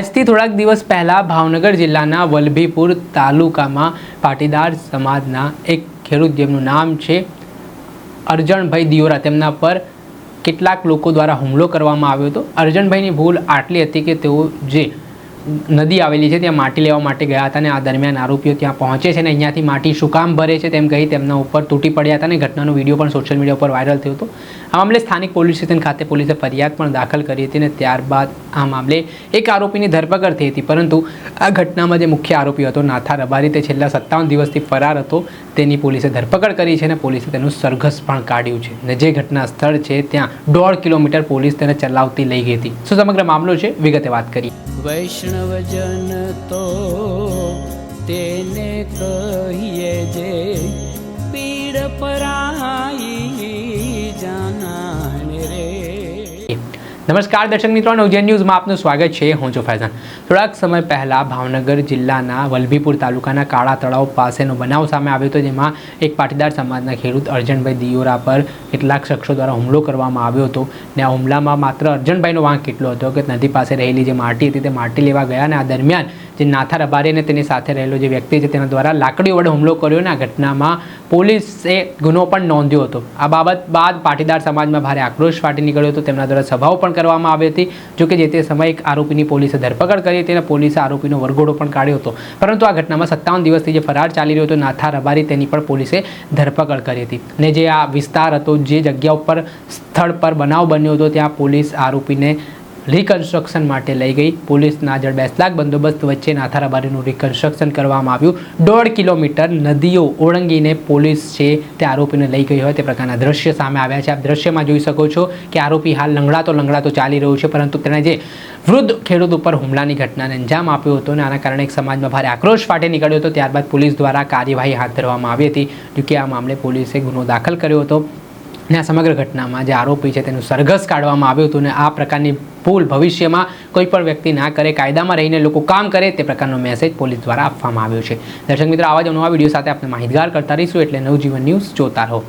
આજથી થોડાક દિવસ પહેલાં ભાવનગર જિલ્લાના વલભીપુર તાલુકામાં પાટીદાર સમાજના એક ખેડૂત જેમનું નામ છે અર્જણભાઈ દિયોરા. તેમના પર કેટલાક લોકો દ્વારા હુમલો કરવામાં આવ્યો હતો. અર્જણભાઈની ભૂલ આટલી હતી કે તેઓ જે નદી આવેલી છે, ત્યાં માટી લેવા માટે ગયા હતા અને આ દરમિયાન આરોપીઓ ત્યાં પહોંચે છે અને અહીંયાથી માટી શું કામ ભરે છે તેમ કહી તેમના ઉપર તૂટી પડ્યા હતા અને ઘટનાનો વીડિયો પણ સોશિયલ મીડિયા ઉપર વાયરલ થયો હતો. આ મામલે સ્થાનિક પોલીસ સ્ટેશન ખાતે પોલીસે ફરિયાદ પણ દાખલ કરી હતી અને ત્યારબાદ આ મામલે એક આરોપીની ધરપકડ થઈ હતી, પરંતુ આ ઘટનામાં જે મુખ્ય આરોપી હતો, નાથા રબારી, તે છેલ્લા સત્તાવન દિવસથી ફરાર હતો. તેની પોલીસે ધરપકડ કરી છે અને પોલીસે તેનું સરઘસ પણ કાઢ્યું છે. અને જે ઘટના સ્થળ છે, ત્યાં દોઢ કિલોમીટર પોલીસ તેને ચલાવતી લઈ ગઈ હતી. શું સમગ્ર મામલો છે? વિગતે વાત કરી વૈષ્ણવજન તો તેને કહીએ જે પીડ પરાઈ નમસ્કાર દર્શક મિત્રો નવજન ન્યૂઝમાં આપનું સ્વાગત છે. હું છું ફૈઝાન. થોડાક સમય પહેલાં ભાવનગર જિલ્લાના વલભીપુર તાલુકાના કાળા તળાવ પાસેનો બનાવ સામે આવ્યો હતો, જેમાં એક પાટીદાર સમાજના ખેડૂત અર્જનભાઈ દિયોરા પર કેટલાક શખ્સો દ્વારા હુમલો કરવામાં આવ્યો હતો. ને આ હુમલામાં માત્ર અર્જનભાઈનો વાંક કેટલો હતો કે નદી પાસે રહેલી જે માટી હતી, તે માટી લેવા ગયા અને આ દરમિયાન જે નાથા રબારી અને તેની સાથે રહેલો જે વ્યક્તિ છે, તેના દ્વારા લાકડીઓ વડે હુમલો કર્યો અને આ ઘટનામાં પોલીસે ગુનો પણ નોંધ્યો હતો. આ બાબત બાદ પાટીદાર સમાજમાં ભારે આક્રોશ ફાટી નીકળ્યો હતો. તેમના દ્વારા સભાઓ પણ કરવામાં આવી હતી. જોકે જે તે સમયે એક આરોપીની પોલીસે ધરપકડ કરી હતી અને પોલીસે આરોપીનો વરઘોડો પણ કાઢ્યો હતો. પરંતુ આ ઘટનામાં સત્તાવન દિવસથી જે ફરાર ચાલી રહ્યો હતો, નાથા રબારી, તેની પણ પોલીસે ધરપકડ કરી હતી. ને જે આ વિસ્તાર હતો, જે જગ્યા ઉપર સ્થળ પર બનાવ બન્યો હતો, ત્યાં પોલીસ આરોપીને રિકન્સ્ટ્રક્શન માટે લઈ ગઈ. પોલીસના જળ બેસલાક બંદોબસ્ત વચ્ચે નાથારાબારીનું રિકન્સ્ટ્રક્શન કરવામાં આવ્યું. દોઢ કિલોમીટર નદીઓ ઓળંગીને પોલીસ છે તે આરોપીને લઈ ગઈ હોય તે પ્રકારના દ્રશ્ય સામે આવ્યા છે. આપ દ્રશ્યમાં જોઈ શકો છો કે આરોપી હાલ લંગડાતો લંગડાતો ચાલી રહ્યો છે, પરંતુ તેણે જે વૃદ્ધ ખેડૂત ઉપર હુમલાની ઘટનાને અંજામ આપ્યો હતો અને આના કારણે એક સમાજમાં ભારે આક્રોશ ફાટે નીકળ્યો હતો. ત્યારબાદ પોલીસ દ્વારા કાર્યવાહી હાથ ધરવામાં આવી હતી. જોકે આ મામલે પોલીસે ગુનો દાખલ કર્યો હતો. અને આ સમગ્ર ઘટનામાં જે આરોપી છે તેનું સરઘસ કાઢવામાં આવ્યું હતું અને આ પ્રકારની ભૂલ ભવિષ્યમાં કોઈ પણ વ્યક્તિ ના કરે, કાયદામાં રહીને લોકો કામ કરે તે પ્રકારનો મેસેજ પોલીસ દ્વારા આપવામાં આવ્યો છે. દર્શક મિત્રો આવા જ નવા વીડિયો સાથે આપણે માહિતગાર કરતા રહીશું. એટલે નવજીવન ન્યૂઝ જોતા રહો.